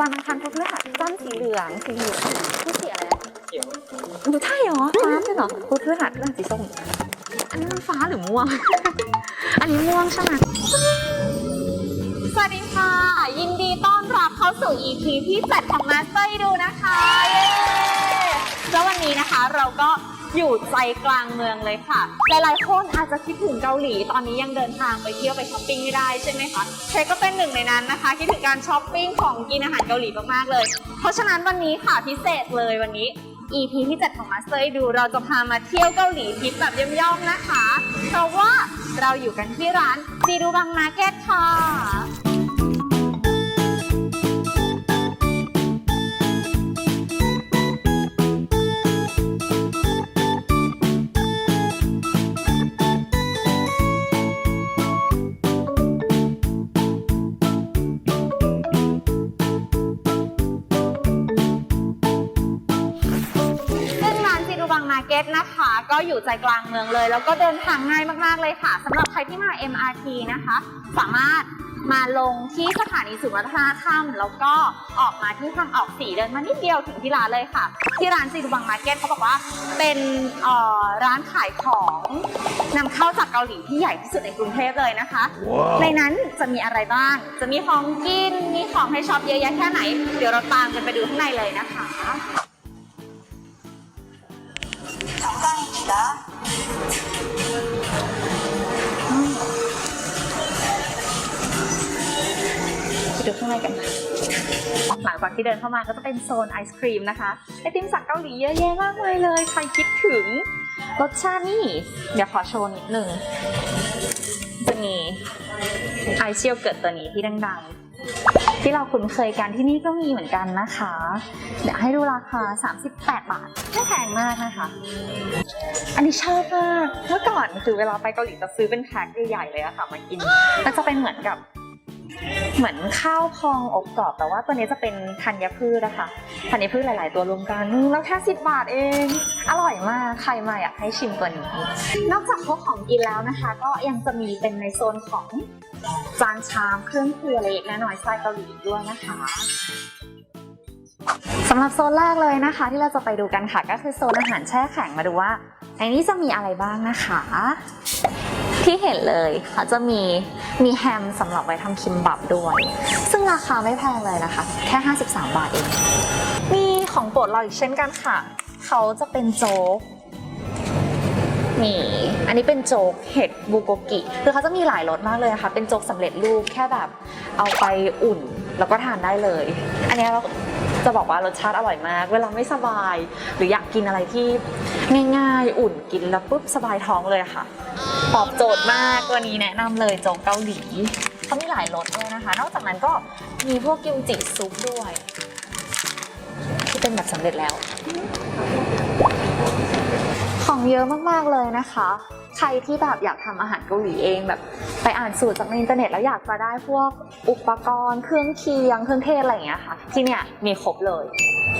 จันทร์อังคารพุธพฤหัสจันทร์สีเหลืองสีเหลืองพุธสีอะไรอะเขียวดูใช่เหรอฟ้าใช่เหรอพุธพฤหัสพฤหัสสีส้มอันนี้มันฟ้าหรือม่วง อันนี้ม่วงใช่ไหมสวัสดีค่ะ ยินดีต้อนรับเข้าสู่ EP ที่7ของ Master ดูนะคะ เย้แล้ววันนี้นะคะเราก็ อยู่ใจกลางเมืองเลยค่ะ หลายๆคนอาจจะคิดถึงเกาหลี ตอนนี้ยังเดินทางไปเที่ยวไปช้อปปิ้งไม่ได้ใช่ไหมคะเชก็เป็นหนึ่งในนั้นนะคะ คิดถึงการช้อปปิ้งของกินอาหารเกาหลีมากๆเลย เพราะฉะนั้นวันนี้ค่ะพิเศษเลยวันนี้ EP ที่7ของ Master ดูเราจะพามาเที่ยวเกาหลีทริปแบบย่อมๆนะคะ เพราะว่าเราอยู่กันที่ร้านซีดูบังมาร์เก็ตค่ะ เก็ตนะคะ ก็อยู่ใจกลางเมืองเลย แล้วก็เดินทางง่ายมากๆเลยค่ะสำหรับใครที่มา MRT นะคะ สามารถมาลงที่สถานีสุวัฒนธรรมแล้วก็ออกมาที่ทางออกสีเดินมานิดเดียวถึงที่ร้านเลยค่ะ ที่ร้านซีดูบังมาร์เก็ตเขาบอกว่าเป็นเอ่อร้านขายของนำเข้าจากเกาหลีที่ใหญ่ที่สุดในกรุงเทพเลยนะคะในนั้นจะมีอะไรบ้าง จะมีของกินมีของให้ช็อปเยอะแยะแค่ไหน เดี๋ยวเราตามกันไปดูข้างในเลยนะคะ ไปดูข้างในกันค่ะหลังจากที่เดินเข้ามาก็จะเป็นโซนไอศครีมนะคะไอติมจากเกาหลีเยอะแยะมากเลยเลย ใครคิดถึงรสชาตินี่ เดี๋ยวขอโชว์นิดนึงจะมีไอเชียวเกิดตัวนี้ที่ดังๆ ที่เราคุ้นเคยกันที่นี่ก็มีเหมือนกันนะคะ เดี๋ยวให้ดูราคา 38 บาท ไม่แพงมากนะคะ อันนี้ชอบมาก เมื่อก่อนคือเวลาไปเกาหลีจะซื้อเป็นแพ็คใหญ่ๆเลยอะค่ะมากินมันจะเป็นเหมือนกับเหมือนข้าวพองอบกรอบแต่ว่าตัวนี้จะเป็นธัญพืชนะคะธัญพืชหลาย ๆ ตัวรวมกันแล้วแค่สิบบาทเอง อร่อย ใครมาอยากให้ชิมตัวนี้ นอกจากพวกของกินแล้วนะคะ ก็ยังจะมีเป็นในโซนของจานชามเครื่องครัวเล็กและน้อยสไตล์เกาหลีด้วยนะคะสำหรับโซนแรกเลยนะคะ ที่เราจะไปดูกันค่ะ ก็คือโซนอาหารแช่แข็งมาดูว่าในนี้จะมีอะไรบ้างนะคะ ที่เห็นเลยเขาจะมีมีแฮมสำหรับไว้ทำคิมบับด้วย ซึ่งราคาไม่แพงเลยนะคะ แค่ 53 บาทเองมีของโปรดเราอีกเช่นกันค่ะ เขาจะเป็นโจ๊ก นี่ อันนี้เป็นโจ๊กเห็ดบูโกกิ คือเขาจะมีหลายรสมากเลยนะคะ เป็นโจ๊กสำเร็จรูปแค่แบบเอาไปอุ่นแล้วก็ทานได้เลย อันนี้เราจะบอกว่ารสชาติอร่อยมาก เวลาไม่สบาย หรืออยากกินอะไรที่ง่ายๆ อุ่นกินแล้วปุ๊บสบายท้องเลยค่ะ ตอบโจทย์มาก ตัวนี้แนะนำเลยโจ๊กเกาหลี เขามีหลายรสด้วยนะคะ นอกจากนั้นก็มีพวกกิมจิซุปด้วย ที่เป็นแบบสำเร็จแล้ว ของเยอะมากๆเลยนะคะ ใครที่แบบอยากทำอาหารเกาหลีเองแบบไปอ่านสูตรจากในอินเทอร์เน็ตแล้วอยากจะได้พวกอุปกรณ์เครื่องเคียงเครื่องเทศอะไรอย่างเงี้ยค่ะ ที่เนี่ยมีครบเลย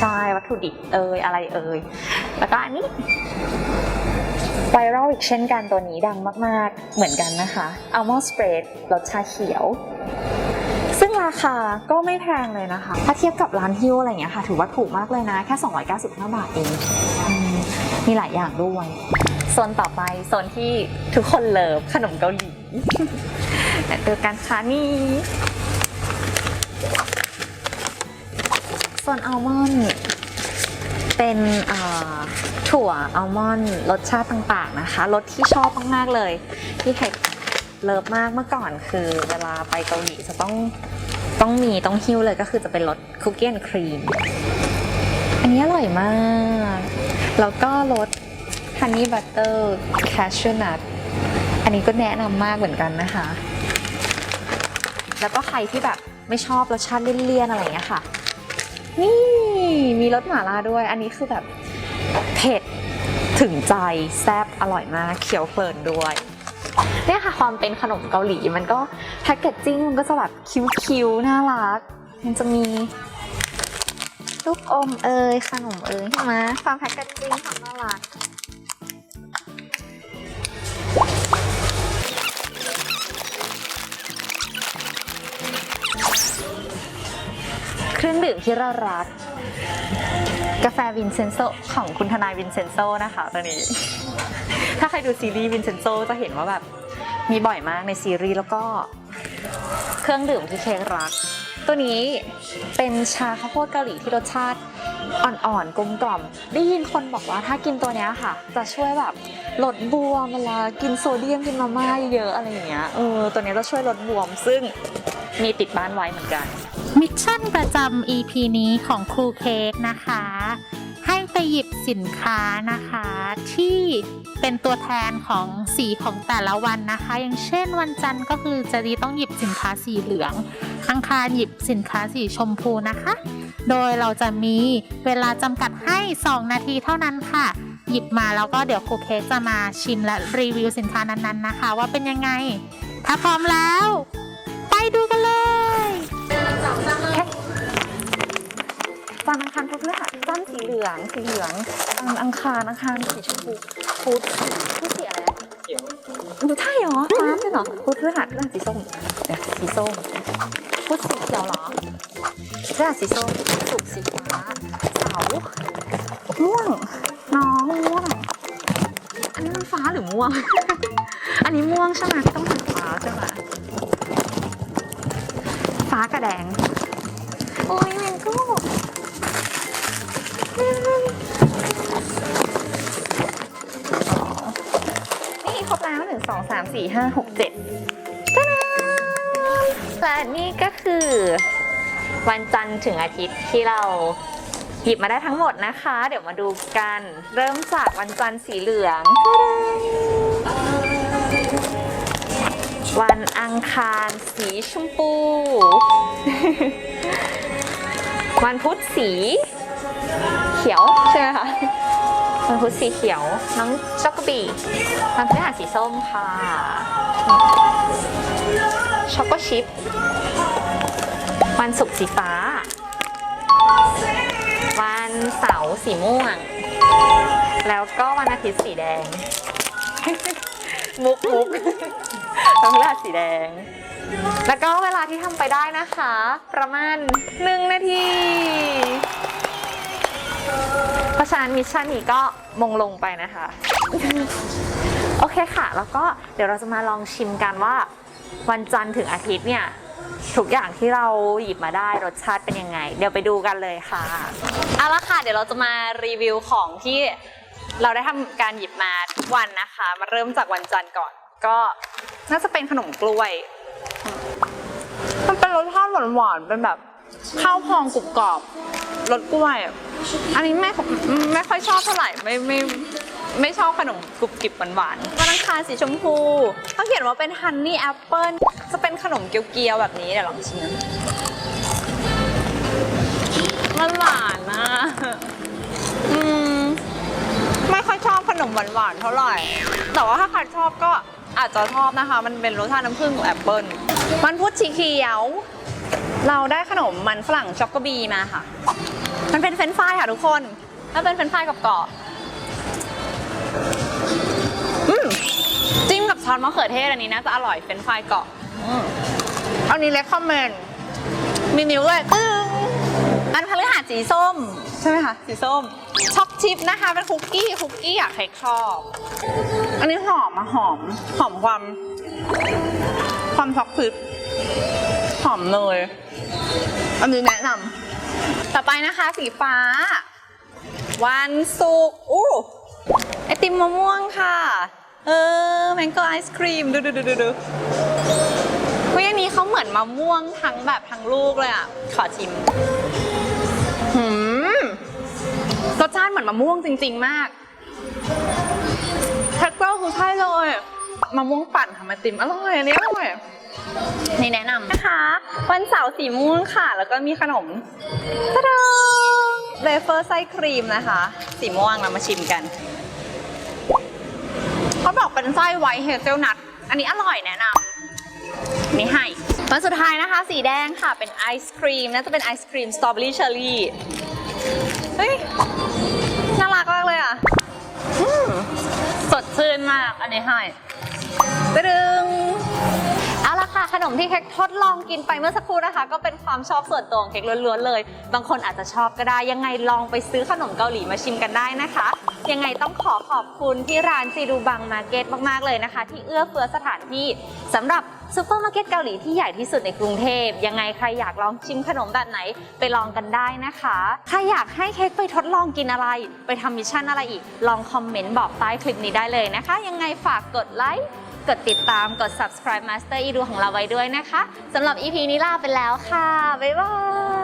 ใช่วัตถุดิบเอยอะไรเอยแล้วก็อันนี้ไวรัลอีกเช่นกันตัวนี้ดังมากๆ เหมือนกันนะคะอัลมอนด์สเปรดรสชาเขียว ซึ่งราคาก็ไม่แพงเลยนะคะ ถ้าเทียบกับร้านฮิวอะไรอย่างเงี้ยค่ะ ถือว่าถูกมากเลยนะ แค่ 295 บาทเองอ มีหลายอย่างด้วยโซนต่อไปโซนที่ทุกคนเลิฟขนมเกาหลีเดูกันค่ะนี่โซนอัลมอนด์เป็นเอ่อถั่วอัลมอนด์รสชาติต่างๆนะคะรสที่ชอบมากๆเลยที่เห็ดเลิฟมากเมื่อก่อนคือเวลาไปเกาหลีจะต้องต้องมีต้องหิ้วเลยก็คือจะเป็นรสคุกกี้แอนด์ครีม อันนี้อร่อยมาก แล้วก็รสฮันนี่บัตเตอร์แคชชูนัทอันนี้ก็แนะนำมากเหมือนกันนะคะ แล้วก็ใครที่แบบไม่ชอบรสชาติเลี่ยนๆอะไรอย่างเงี้ยค่ะ นี่มีรสหม่าล่าด้วย อันนี้คือแบบเผ็ดถึงใจแซ่บอร่อยมากเคี้ยวเพลินด้วยเนี่ยค่ะความเป็นขนมเกาหลีมันก็แพคเกจจิ้งมันก็จะแบบคิ้วๆน่ารัก มันจะมี ลูกอมเอยขนมเอยใช่ไหมความแพคเกจจิ้งความน่ารักรื่องดื่มที่เรารัก กาแฟวินเซนโซของคุณทนายวินเซนโซนะคะตัวนี้ ถ้าใครดูซีรีส์วินเซนโซจะเห็นว่าแบบมีบ่อยมากในซีรีส์แล้วก็เครื่องดื่มที่เค้กรัก ตัวนี้เป็นชาข้าวโพดเกาหลีที่รสชาติอ่อนๆกลมกล่อม ได้ยินคนบอกว่าถ้ากินตัวนี้ค่ะ จะช่วยแบบลดบวมเวลากินโซเดียมกินมาม่าเยอะอะไรอย่างเงี้ยเออตัวนี้จะช่วยลดบวม ซึ่งมีติดบ้านไว้เหมือนกัน มิชชั่นประจำ EP นี้ของครูเค้กนะคะ หยิบสินค้านะคะ ที่เป็นตัวแทนของสีของแต่ละวันนะคะ อย่างเช่นวันจันทร์ก็คือจะดีต้องหยิบสินค้าสีเหลืองอังคารหยิบสินค้าสีชมพูนะคะ โดยเราจะมีเวลาจำกัดให้ 2 นาทีเท่านั้นค่ะ หยิบมาแล้วก็เดี๋ยวครูเค้กจะมาชิมและรีวิวสินค้านั้นๆนะคะ ว่าเป็นยังไง ถ้าพร้อมแล้ว ไปดูกัน จันทร์อังคารพุธพฤหัสจันทร์สีเหลืองสีเหลืองอังอังคารอังคารสีชมพูพุธพุธสีอะไรอะเขียวใช่เหรอฟ้าใช่เหรอพุธพฤหัสพฤหัสสีส้มเดี๋ยวสีส้มพุธสีเขียวเหรอพฤหัสสีส้มศุกร์สีฟ้าเสาร์ม่วงน้องม่วงอันนี้มันฟ้าหรือม่วง อันนี้ม่วงใช่ไหมต้องเป็นฟ้าใช่ไหมฟ้ากับแดงโอ้ยแมงโก้ นี่ครบแล้วหนึ่งสองสามสี่ห้าหกเจ็ดและนี่ก็คือ วันจันทร์ถึงอาทิตย์ที่เราหยิบมาได้ทั้งหมดนะคะ เดี๋ยวมาดูกัน เริ่มจากวันจันทร์สีเหลือง วันอังคารสีชมพู วันพุธสี เขียวใช่ไหมคะวันพุธสีเขียว น้องช็อกโกบีวันพฤหัสสีส้มค่ะ ช็อกโกชิป วันศุกร์สีฟ้า วันเสาร์สีม่วง แล้วก็วันอาทิตย์สีแดง มุกมุกวันพฤหัสสีแดง แล้วก็เวลาที่ทำไปได้นะคะ ประมาณหนึ่งนาที ราะฉะนั้นมิชชั่นนี้ก็มงลงไปนะคะ โอเคค่ะ แล้วก็เดี๋ยวเราจะมาลองชิมกันว่า วันจันทร์ถึงอาทิตย์เนี่ยทุกอย่างที่เราหยิบมาได้รสชาติเป็นยังไง เดี๋ยวไปดูกันเลยค่ะเอาละค่ะ เดี๋ยวเราจะมารีวิวของที่เราได้ทำการหยิบมาทุกวันนะคะ มาเริ่มจากวันจันทร์ก่อน ก็น่าจะเป็นขนมกล้วย มันเป็นรสชาติหวานๆเป็นแบบข้าวพองกรุบกรอบรสกล้วย อันนี้ไม่ไม่ค่อยชอบเท่าไหร่ไม่ไม่ไม่ชอบขนมกรุบกริบหวานๆวันอังคารสีชมพูเขาเขียนว่าเป็นฮันนี่แอปเปิลจะเป็นขนมเกี๊ยวๆแบบนี้เดี๋ยวลองชิมมันหวานนะอืมไม่ค่อยชอบขนมหวานๆเท่าไหร่ แต่ว่าถ้าใครชอบก็อาจจะชอบนะคะ มันเป็นรสชาติน้ำผึ้งกับแอปเปิลมันพุธสีเขียว เราได้ขนมมันฝรั่งช็อกโกบีมาค่ะ มันเป็นเฟรนฟรายค่ะทุกคนถ้าเป็นเฟรนฟรายกับกรอบจิ้มกับซอสมะเขือเทศอันนี้น่าจะอร่อยเฟรนฟรายเกาะอืมอันนี้เลคคอมเมนมีนิ้วเลยตึ้งอันพฤหัสสีส้ม ใช่ไหมคะสีส้มช็อกชิปนะคะเป็นคุกกี้คุกกี้อยากใครชอบ อันนี้หอมอะหอม หอมความ ความช็อกชิปหอมเนยอันนี้แนะนำ ต่อไปนะคะสีฟ้า วันศุกอู้ไอติมมะม่วงค่ะ เออแมงโกไอศครีม ดูดูดูดูดูเฮ้ยอันนี้เขาเหมือนมะม่วงทั้งแบบทั้งลูกเลยอะ ขอชิมหืมรสชาติเหมือนมะม่วงจริง ๆ มากเท็กเจอร์คือใช่เลยมะม่วงปั่นทำไอติมอร่อยอันนี้อร่อย นี่แนะนำนะคะ วันเสาร์สีม่วงค่ะ แล้วก็มีขนมตะดาเวเฟอร์ไส้ครีมนะคะ สีม่วงเรามาชิมกัน เขาบอกเป็นไส้ไวท์เฮเซลนัทอันนี้อร่อยแนะนำนี่ให้วันสุดท้ายนะคะ สีแดงค่ะเป็นไอศครีมน่าจะเป็นไอศครีมสตรอเบอรี่เชอร์รี่เฮ้ยน่ารักมากเลยอะสดชื่นมากอันนี้ให้ตะดึง ค่ะขนมที่เค้กทดลองกินไปเมื่อสักครู่นะคะ ก็เป็นความชอบส่วนตัวของเค้กล้วนๆเลย บางคนอาจจะชอบก็ได้ ยังไงลองไปซื้อขนมเกาหลีมาชิมกันได้นะคะ ยังไงต้องขอขอบคุณที่ร้านซีดูบังมาร์เก็ตมากๆเลยนะคะ ที่เอื้อเฟื้อสถานที่สำหรับซูเปอร์มาร์เก็ตเกาหลีที่ใหญ่ที่สุดในกรุงเทพ ยังไงใครอยากลองชิมขนมแบบไหนไปลองกันได้นะคะ ใครอยากให้เค้กไปทดลองกินอะไร ไปทำมิชชั่นอะไรอีก ลองคอมเมนต์บอกใต้คลิปนี้ได้เลยนะคะ ยังไงฝากกดไลค์ กดติดตามกด subscribe Master Edu ของเราไว้ด้วยนะคะสำหรับ EP นี้ลาไปแล้วค่ะ บ๊ายบาย